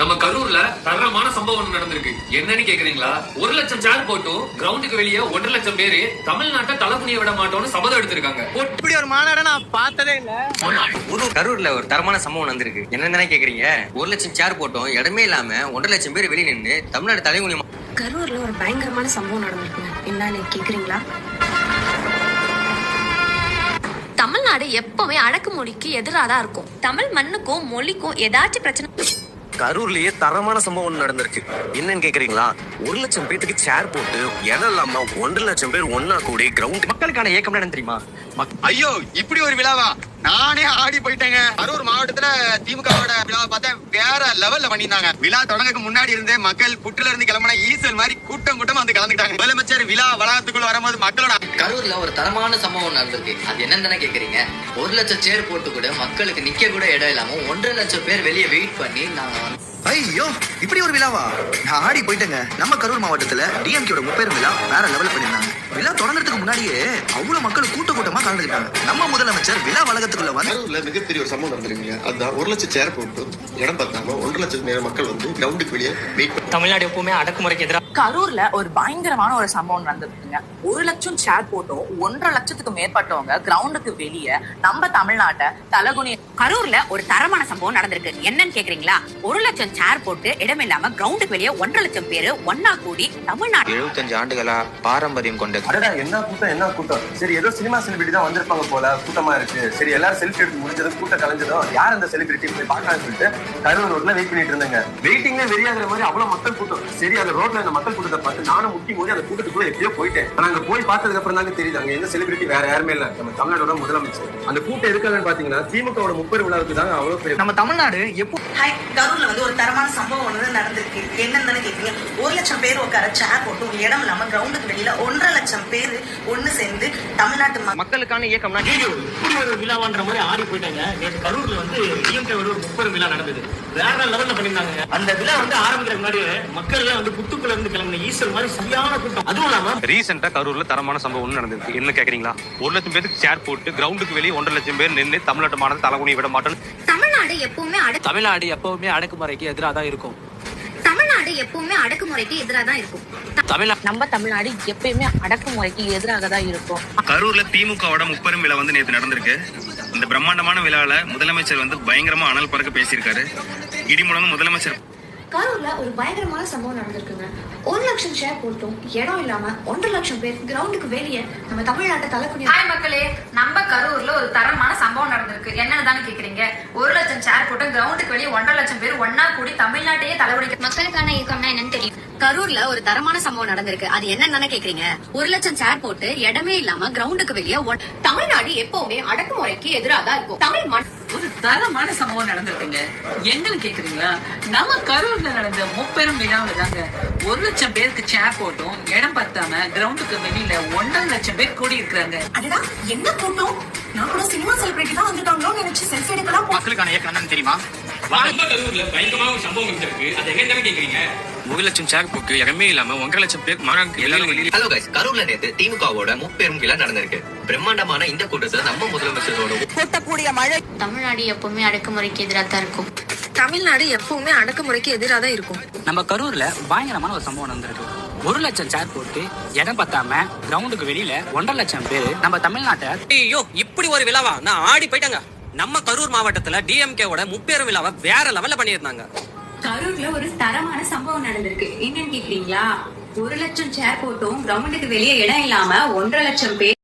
நம்ம கரூர்ல தரமான சம்பவம் நடந்திருக்கு. என்னன்னு கேக்குறீங்களா? ஒரு லட்சம் சேர் போட்டும் கிரவுண்டுக்கு வெளியே ஒன்றரை லட்சம் பேரு தமிழ்நாட்டை தலைகுனிய விட மாட்டோம்னு சபதம் எடுத்திருக்காங்க. இப்படி ஒரு மாநாட நான் பார்த்ததே இல்ல. ஒரு கரூர்ல ஒரு தரமான சம்பவம் நடந்திருக்கு. என்னன்னு கேக்குறீங்க? ஒரு லட்சம் சேர் போட்டோம் இடமே இல்லாம ஒன்றரை லட்சம் பேர் வெளியே நின்று தமிழ்நாடு தலைகுனி கரூர்ல ஒரு பயங்கரமான சம்பவம் நடந்திருக்குங்க என்னன்னு கேக்குறீங்களா? தமிழ்நாடு எப்பவுமே அடக்குமொழிக்கு எதிராக தான் இருக்கும். தமிழ் மண்ணுக்கும் மொழிக்கும் ஏதாச்சும் பிரச்சனை கரூர்லயே தரமான சம்பவம் ஒன்று நடந்திருக்கு. என்னன்னு கேக்குறீங்களா? ஒரு லட்சம் பேத்துக்கு சேர் போட்டு இடம் இல்லாம ஒன்றரை லட்சம் பேர் ஒன்னா கூடி கிரவுண்ட் மக்களுக்கான இயக்கம் என்ன தெரியுமா? ஐயோ இப்படி ஒரு விழாவா? நானே ஆடி போயிட்டேங்க. கரூர் மாவட்டத்துல திமுகவோட விழாவை பார்த்தேன் வேற லெவல்ல பண்ணியிருந்தாங்க. விழா தொடங்கக்கு முன்னாடி இருந்தே மக்கள் புற்றுல இருந்து கிளம்பின ஈசல் மாதிரி கூட்டம் கூட்டமா வந்து கலந்துக்கிட்டாங்க. முதலமைச்சர் விழா வளாகத்துக்குள்ள வரும்போது மக்களோட கரூர்ல ஒரு தரமான சம்பவம் நடந்திருக்கு. அது என்னன்னு தானே கேக்குறீங்க? ஒரு லட்சம் சேர் போட்டு கூட மக்களுக்கு நிக்க கூட இடம் இல்லாம ஒன்றரை லட்சம் பேர் வெளியே வெயிட் பண்ணி நாங்க வந்து ஐயோ இப்படி ஒரு விழாவா? நான் ஆடி போயிட்டேங்க. நம்ம கரூர் மாவட்டத்துல டிஎம்கேட முப்பேரும் விழா வேற லெவல்ல பண்ணிருந்தாங்க விழா தொடங்குறதுக்கு முன்னாடியே அவ்வளவு மக்கள் கூட்ட கூட்டமா கலந்துக்கிட்டாங்க. நம்ம முதலமைச்சர் விழா வளாகத்துக்குள்ள வந்து மிகப்பெரிய ஒரு சம்பவம் நடந்திருக்குங்க. அதுதான் ஒரு லட்சம் சேர் போட்டு இடம் பார்த்தாம ஒன்றரை லட்சம் நேர மக்கள் வந்து கிரவுண்டுக்கு வெளியே வெயிட் தமிழ்நாடு எப்பவுமே அடக்குமுறைக்கு எதிராக கரூர்ல ஒரு பயங்கரமான ஒரு சம்பவம் நடந்திருக்குங்க. ஒரு லட்சம் சேர் போட்டும். ஒன்றரை லட்சத்துக்கு மேற்பட்டவங்க கிரவுண்டுக்கு வெளியே நம்ம தமிழ்நாட்டை தலகுனி கரூர்ல ஒரு தரமான சம்பவம் நடந்திருக்கு. என்னன்னு கேக்குறீங்களா? ஒரு லட்சம் சேர் போட்டு இடமில்லாம கிரவுண்டுக்கு வெளியே ஒன்றரை லட்சம் பேரு ஒன்னா கூடி தமிழ்நாடு எழுபத்தஞ்சு ஆண்டுகளா பாரம்பரியம் கொண்ட அடடா என்ன கூட்டம் என்ன கூட்டம்? சரி ஏதோ சினிமா செலிபிரிட்டி தான் வந்திருப்பாங்க போல கூட்டமா இருக்கு. சரி எல்லாரும் செல்ஃபி எடுத்து முடிஞ்சதும் கூட்டம் கலைஞ்சதும் யார் அந்த செலிபிரிட்டி போய் பார்க்கலாம்னு சொல்லிட்டு கரூர் ரோட்ல வெயிட் பண்ணிட்டு இருந்தாங்க. வெயிட்டிங்ல வெறியாகிற மாதிரி அவ்வளவு மக்கள் கூட்டம். சரி அந்த ரோட்ல அந்த மக்கள் கூட்டத்தை பார்த்து நானும் முட்டி போது அந்த கூட்டத்துக்குள்ள எப்படியோ போயிட்டேன். ஆனா அங்க போய் பார்த்ததுக்கு அப்புறம் தாங்க தெரியுது அங்க எந்த செலிபிரிட்டி வேற யாருமே இல்ல. நம்ம தமிழ்நாடோட முதலமைச்சர். அந்த கூட்டம் எதுக்காகன்னு பாத்தீங்கன்னா திமுகவோட முப்பெரு விழாவுக்கு தாங்க அவ்வளவு பெரிய நம்ம தமிழ்நாடு எப்போ கரூர்ல வந்து ஒரு தரமான சம்பவம் ஒன்று நடந்திருக்கு. என்னன்னு கேக்குறீங்க? ஒரு லட்சம் பேர் உட்கார சேர் போட்டு ஒரு இடம் இல்லாம கிரவுண்டுக்கு வெளியில ஒன்றரை லட்சம் பேர் ஒண்ணு சேர்ந்து தமிழ்நாட்டு மக்கள் மக்களுக்கான இயக்கம்னா இப்படி ஒரு விழாவான்ற மாதிரி ஆடி போயிட்டாங்க. நேற்று கரூர்ல வந்து டிஎம்கே ஒரு முப்பெரும் விழா நடந்தது. வேற லெவல்ல பண்ணிருந்தாங்க அந்த விழா வந்து ஆரம்பிக்கிற முன்னாடி மக்கள் எல்லாம் வந்து புத்துக்குள்ள இருந்து கிளம்பின ஈஸ்வர் மாதிரி சரியான கூட்டம். அதுவும் இல்லாம ரீசெண்டா கரூர்ல தரமான சம்பவம் நடந்திருக்கு என்ன கேக்குறீங்களா? ஒரு லட்சம் பேருக்கு சேர் போட்டு கிரவுண்டுக்கு வெளியே ஒன்றரை லட்சம் பேர் நின்று தமிழ்நாட்டு மாநில தலைகுனி விட மாட்டோம் தமிழ்நாடு எப்பவுமே தமிழ்நாடு எப்பவுமே அடக்குமுறைக்கு எதிராக தான் இருக்கும். தமிழ்நாடு எப்பவுமே அடக்குமுறைக்கு எதிராக தான் இருக்கும் நம்ம தமிழ்நாடு எப்பயுமே அடக்குமுறைக்கு எதிராக தான் இருக்கும். கரூர்ல திமுகவோட முப்பெரும் விழா வந்து நேற்று நடந்திருக்கு. இந்த பிரம்மாண்டமான விழாவில் முதலமைச்சர் வந்து பயங்கரமா அனல் பறக்க பேசியிருக்காரு. இடி முதலமைச்சர் கரூர்ல ஒரு பயங்கரமான சம்பவம் நடந்திருக்குங்க. ஒரு லட்சம் ஷேர் போட்டும் இடம் இல்லாம ஒன்றரை லட்சம் பேர் கிரவுண்டுக்கு வெளியே நம்ம தமிழ்நாட்டை தலைக்குனிய ஹாய் மக்களே நம்ம கரூர்ல ஒரு தரமான சம்பவம் நடந்திருக்கு. என்னன்னு தானே கேக்குறீங்க? ஒரு லட்சம் சேர் போட்டு கிரவுண்டுக்கு வெளியே ஒன்றரை லட்சம் பேர் ஒன்னா கூடி தமிழ்நாட்டையே தலைவலிக்க மக்களுக்கான இயக்கம்னா என்னன்னு தெரியும். கரூர்ல ஒரு தரமான சம்பவம் நடந்திருக்கு. அது என்னன்னு தானே கேக்குறீங்க? ஒரு லட்சம் சேர் போட்டு இடமே இல்லாம கிரவுண்டுக்கு வெளியே ஒன்- தமிழ்நாடு எப்பவுமே அடக்குமுறைக்கு எதிராக தான் இருக்கும். தமிழ் ஒரு தரமான சம்பவம் நடந்திருக்குங்க. எங்கன்னு கேக்குறீங்களா? நம்ம கரூர்ல நடந்த முப்பெரும் விழாவில் தாங்க ஒரு லட்சம் பேருக்கு சேர் போட்டும் இடம் பத்தாம கிரவுண்டுக்கு வெளியில ஒன்றரை லட்சம் பேர் கூடி இருக்கிறாங்க அதுதான் என்ன கூட்டம்? நான் கூட சினிமா செலிபிரிட்டி தான் வந்திருக்காங்களோ நினைச்சு செல்ஃபி எடுக்கலாம். மக்களுக்கான இயக்கம் என்னன்னு தெரியுமா? கரூர்ல பயங்கரமான ஒரு சம்பவம் நடந்திருக்கு அது என்னன்னு கேக்குறீங்க? ஒரு லட்சம் சேர் போக்கு இடமே இல்லாம ஒன்றரை லட்சம் பேர் மாநாடு எல்லாரும் வெளியே ஹலோ கைஸ் கரூர்ல நேத்து திமுகவோட முப்பெரும் விழா நடந்திருக்கு. பிரம்மாண்டமான இந்த கூட்டத்துல நம்ம முதலமைச்சரோட கொட்டக்கூடிய மழை. தமிழ்நாடு எப்பவுமே அடக்குமுறைக்கு எதிராக தான் இருக்கும். தமிழ்நாடு எப்பவுமே அடக்குமுறைக்கு எதிராக தான் இருக்கும். நம்ம கரூர்ல பயங்கரமான ஒரு சம்பவம் நடந்திருக்கு. ஒரு லட்சம் சேர் போட்டு இடம் பத்தாம கிரவுண்டுக்கு வெளியில ஒன்றரை லட்சம் பேர் நம்ம தமிழ்நாட்டை ஐயோ இப்படி ஒரு விழாவா? நான் ஆடி போயிட்டாங்க. நம்ம கரூர் மாவட்டத்துல டிஎம்கேவோட முப்பேரும் விழாவை வேற லெவல்ல பண்ணியிருந்தாங்க. கரூர்ல ஒரு தரமான சம்பவம் நடந்திருக்கு. என்னன்னு கேக்குறீங்களா? ஒரு லட்சம் சேர் போட்டும் கிரவுண்டுக்கு வெளியே இடம் இல்லாம ஒன்றரை லட்சம் பேர்